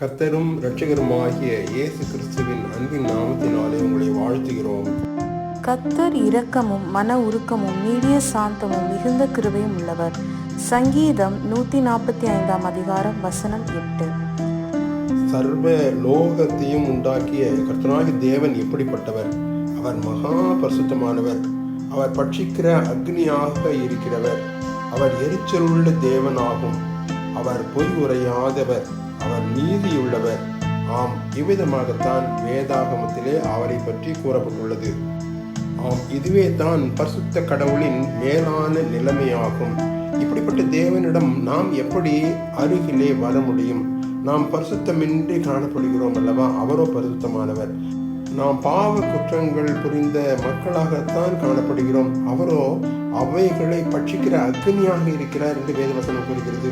கர்த்தரும் இரட்சகருமாகிய இயேசு கிறிஸ்துவின் அன்பின் நாமத்தினாலே உங்களை வாழ்த்துகிறோம். கத்தர் இரக்கமும் மன உருக்கமும் நீடிய சாந்தமும் மிகுந்த கிருபையும் உள்ளவர். சங்கீதம் நூத்தி நாற்பத்தி ஐந்தாம் அதிகாரம் வசனம் எட்டு. சர்வ லோகத்தையும் உண்டாக்கிய கர்த்தனாகி தேவன் எப்படிப்பட்டவர்? அவர் மகா பரிசுத்தமானவர். அவர் பட்சிக்கிற அக்னியாக இருக்கிறவர். அவர் எரிச்சலுள்ள தேவனாகும். அவர் பொய் உரையாதவர். அவர் நீதியுள்ளவர். ஆம் இவ்விதமாகத்தான் வேதாகமத்திலே அவரை பற்றி கூறப்பட்டுள்ளது. ஆம் இதுவே தான் பரிசுத்த கடவுளின் மேலான நிலைமையாகும். இப்படிப்பட்ட தேவனிடம் நாம் எப்படி அருகிலே வர முடியும்? நாம் பரிசுத்தமின்றி காணப்படுகிறோம் அல்லவா? அவரோ பரிசுத்தமானவர். நாம் பாவ குற்றங்கள் புரிந்த மக்களாகத்தான் காணப்படுகிறோம். அவரோ அவைகளை பட்சிக்கிற அக்னியாக இருக்கிறார் என்று வேதவசனம் கூறுகிறது.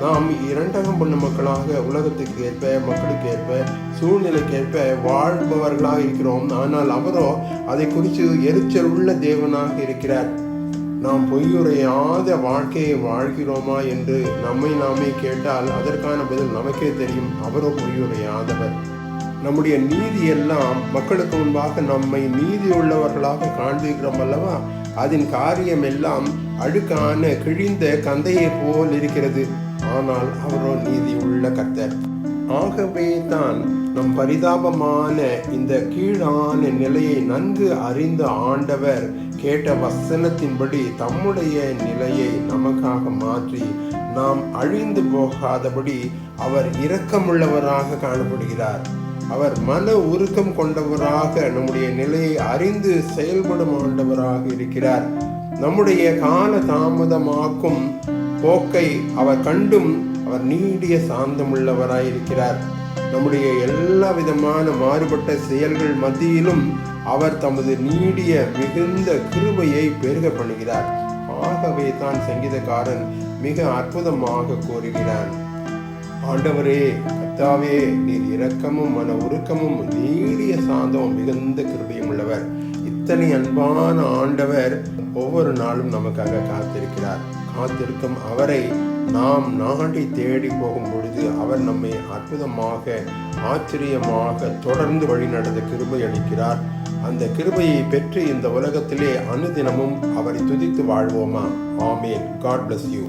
நாம் இரண்டகம் பண்ணும் மக்களாக உலகத்துக்கு ஏற்ப மக்களுக்கு ஏற்ப சூழ்நிலைக்கு ஏற்ப வாழ்பவர்களாக இருக்கிறோம். ஆனால் அவரோ அதை குறித்து எரிச்சல் உள்ள தேவனாக இருக்கிறார். நாம் பொய்யுரையாத வாழ்க்கையை வாழ்கிறோமா என்று நம்மை நாமே கேட்டால் அதற்கான பதில் நமக்கே தெரியும். அவரோ பொய்யுரையாதவர். நம்முடைய நீதி எல்லாம் மக்களுக்கு முன்பாக நம்மை நீதி உள்ளவர்களாக காண்பிக்கிறோம் அல்லவா? அதன் காரியம் எல்லாம் அழுக்கான கிழிந்த கந்தையை போல் இருக்கிறது. ஆனால் அவரோ நீதி உள்ள கர்த்தர் ஆகவே தான் நம் பரிதாபமான இந்த கீழான நிலையை நன்கு அறிந்த ஆண்டவர் கேட்ட வசனத்தின்படி தம்முடைய நிலையை நமக்காக மாற்றி நாம் அழிந்து போகாதபடி அவர் இரக்கமுள்ளவராக காணப்படுகிறார். அவர் மன உருக்கம் கொண்டவராக நம்முடைய நிலையை அறிந்து செயல்படும் ஆண்டவராக இருக்கிறார். நம்முடைய கால தாமதமாக்கும் போக்கை அவர் கண்டும் அவர் நீடிய சாந்தமுள்ளவராயிருக்கிறார். நம்முடைய எல்லா விதமான மாறுபட்ட செயல்கள் மத்தியிலும் அவர் தமது நீடிய மிகுந்த கிருபையை பெருக பண்ணுகிறார். ஆகவே தான் சங்கீதக்காரன் மிக அற்புதமாக கூறுகிறான். ஆண்டவரே கத்தாவே நீர் இரக்கமும் மன உருக்கமும் நீடிய சாந்தமும் மிகுந்த கிருபையும் உள்ளவர். இத்தனை அன்பான ஆண்டவர் ஒவ்வொரு நாளும் நமக்காக காத்திருக்கிறார். காத்திருக்கும் அவரை நாம் நாடி தேடி போகும் பொழுது அவர் நம்மை அற்புதமாக ஆச்சரியமாக தொடர்ந்து வழிநடத்த கிருபை அளிக்கிறார். அந்த கிருபையை பெற்று இந்த உலகத்திலே அனுதினமும் அவரை துதித்து வாழ்வோமா? ஆமேன். God bless you